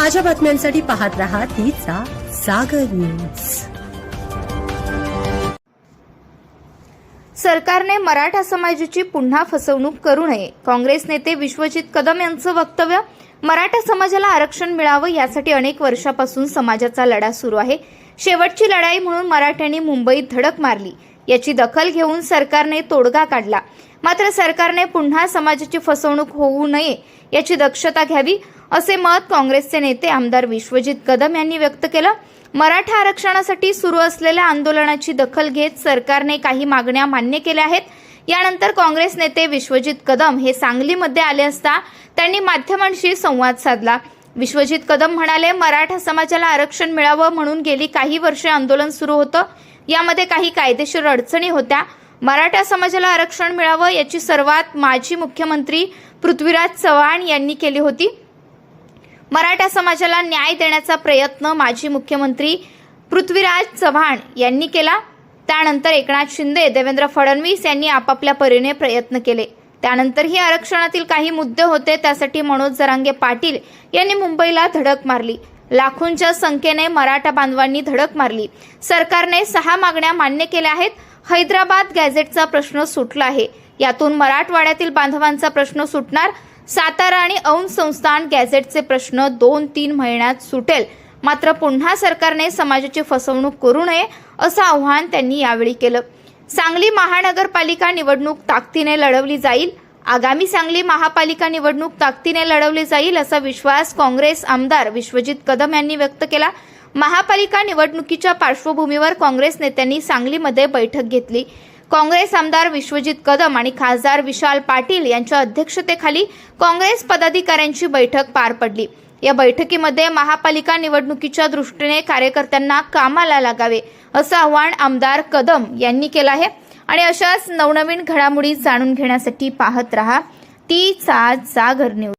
ताज्या बातम्यांसाठी पाहत राहा तीचा सागर न्यूज. सरकारने मराठा समाजाची पुन्हा फसवणूक करू नये. काँग्रेस नेते विश्वजित कदम यांचं वक्तव्य मराठा समाजाला आरक्षण मिळावं यासाठी अनेक वर्षापासून समाजाचा लढा सुरू आहे. शेवटची लढाई म्हणून मराठ्यांनी मुंबईत धडक मारली. याची दखल घेऊन सरकारने तोडगा काढला. मात्र सरकारने पुन्हा समाजाची फसवणूक होऊ नये याची दक्षता घ्यावी असे मत काँग्रेसचे नेते आमदार विश्वजित कदम यांनी व्यक्त केलं. मराठा आरक्षणासाठी सुरू असलेल्या आंदोलनाची दखल घेत सरकारने काही मागण्या मान्य केल्या आहेत. यानंतर काँग्रेस नेते विश्वजित कदम हे सांगलीमध्ये आले असता त्यांनी माध्यमांशी संवाद साधला. विश्वजित कदम म्हणाले मराठा समाजाला आरक्षण मिळावं म्हणून गेली काही वर्षे आंदोलन सुरू होतं. यामध्ये काही कायदेशीर अडचणी होत्या. मराठा समाजाला आरक्षण मिळावं याची सर्वात माजी मुख्यमंत्री पृथ्वीराज चव्हाण यांनी केली होती. मराठा समाजाला न्याय देण्याचा प्रयत्न माजी मुख्यमंत्री पृथ्वीराज चव्हाण यांनी केला. त्यानंतर एकनाथ शिंदे देवेंद्र फडणवीस यांनी आपापल्या परीने प्रयत्न केले. त्यानंतरही आरक्षणातील काही मुद्दे होते त्यासाठी मनोज जरांगे पाटील यांनी मुंबईला धडक मारली. लाखोंच्या संख्येने मराठा बांधवांनी धडक मारली. सरकारने सहा मागण्या मान्य केल्या आहेत. हैदराबाद गॅझेटचा प्रश्न सुटला आहे. यातून मराठवाड्यातील बांधवांचा प्रश्न सुटणार. सातारा आणि औंध संस्थान गॅझेटचे प्रश्न दोन तीन महिन्यात सुटेल. मात्र पुन्हा सरकारने समाजाची फसवणूक करू नये असं आव्हान त्यांनी यावेळी केलं. सांगली महानगरपालिका निवडणूक ताकदीने लढवली जाईल. आगामी सांगली महापालिका निवडणूक ताकदीने लढवली जाईल असा विश्वास काँग्रेस आमदार विश्वजित कदम यांनी व्यक्त केला. महापालिका निवडणुकीच्या पार्श्वभूमीवर काँग्रेस नेत्यांनी सांगलीमध्ये बैठक घेतली. काँग्रेस आमदार विश्वजित कदम आणि खासदार विशाल पाटील यांच्या अध्यक्षतेखाली काँग्रेस पदाधिकाऱ्यांची बैठक पार पडली. या बैठकीमध्ये महापालिका निवडणुकीच्या दृष्टीने कार्यकर्त्यांना कामाला लागावे असं आवाहन आमदार कदम यांनी केलं आहे. आणि अशाच नवनवीन घडामोडी जाणून घेण्यासाठी पाहत रहा. ती जागर न्यूज.